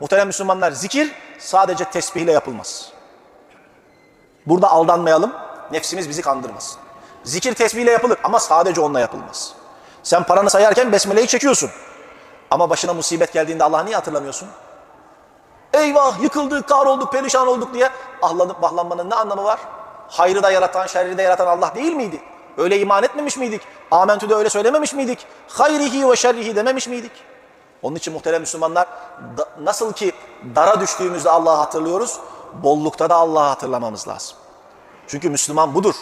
Muhterem Müslümanlar zikir sadece tesbihle yapılmaz. Burada aldanmayalım. Nefsimiz bizi kandırmasın. Zikir tesbihle yapılır ama sadece onunla yapılmaz. Sen paranı sayarken besmeleyi çekiyorsun. Ama başına musibet geldiğinde Allah'ı niye hatırlamıyorsun? Eyvah yıkıldık, kahrolduk, perişan olduk diye ahlanıp bahlanmanın ne anlamı var? Hayrı da yaratan, şerri de yaratan Allah değil miydi? Öyle iman etmemiş miydik? Amentü'de öyle söylememiş miydik? Hayrihi ve şerrihi dememiş miydik? Onun için muhterem Müslümanlar da- nasıl ki dara düştüğümüzde Allah'ı hatırlıyoruz, bollukta da Allah'ı hatırlamamız lazım. Çünkü Müslüman budur.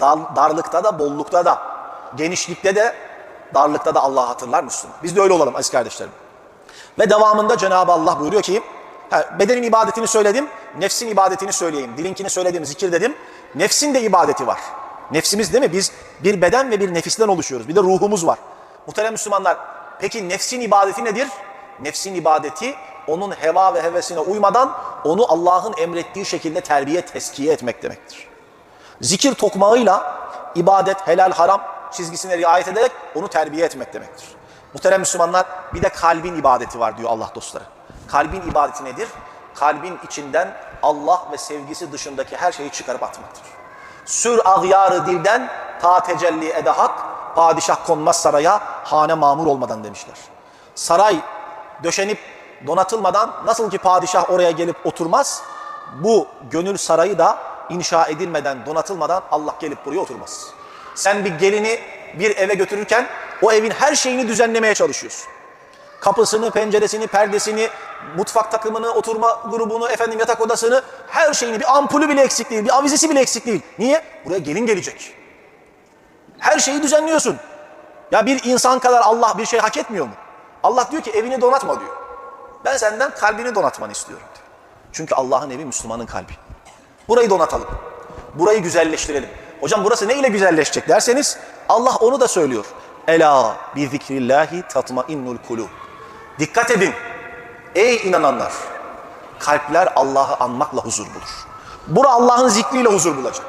Dar- darlıkta da, bollukta da, genişlikte de, darlıkta da Allah'ı hatırlar Müslüman. Biz de öyle olalım aziz kardeşlerim. Ve devamında Cenab-ı Allah buyuruyor ki, bedenin ibadetini söyledim, nefsin ibadetini söyleyeyim. Dilinkini söyledim, zikir dedim. Nefsin de ibadeti var. Nefsimiz değil mi? Biz bir beden ve bir nefisten oluşuyoruz. Bir de ruhumuz var. Muhterem Müslümanlar, peki nefsin ibadeti nedir? Nefsin ibadeti, onun heva ve hevesine uymadan onu Allah'ın emrettiği şekilde terbiye, teskiye etmek demektir. Zikir tokmağıyla ibadet, helal, haram çizgisine riayet ederek onu terbiye etmek demektir. Muhterem Müslümanlar bir de kalbin ibadeti var diyor Allah dostları. Kalbin ibadeti nedir? Kalbin içinden Allah ve sevgisi dışındaki her şeyi çıkarıp atmaktır. Sür ağyarı dilden ta tecelli ede padişah konmaz saraya hane mamur olmadan demişler. Saray döşenip donatılmadan nasıl ki padişah oraya gelip oturmaz, bu gönül sarayı da inşa edilmeden, donatılmadan Allah gelip buraya oturmaz. Sen bir gelini bir eve götürürken o evin her şeyini düzenlemeye çalışıyorsun. Kapısını, penceresini, perdesini, mutfak takımını, oturma grubunu, efendim yatak odasını, her şeyini, bir ampulü bile eksik değil, bir avizesi bile eksik değil. Niye? Buraya gelin gelecek. Her şeyi düzenliyorsun. Ya bir insan kadar Allah bir şey hak etmiyor mu? Allah diyor ki evini donatma diyor. Ben senden kalbini donatmanı istiyorum diyor. Çünkü Allah'ın evi Müslümanın kalbi. Burayı donatalım. Burayı güzelleştirelim. Hocam burası ne ile güzelleşecek derseniz Allah onu da söylüyor. Ela bi zikrillahi tatmainnul kulub. Dikkat edin. Ey inananlar. Kalpler Allah'ı anmakla huzur bulur. Bura Allah'ın zikriyle huzur bulacak.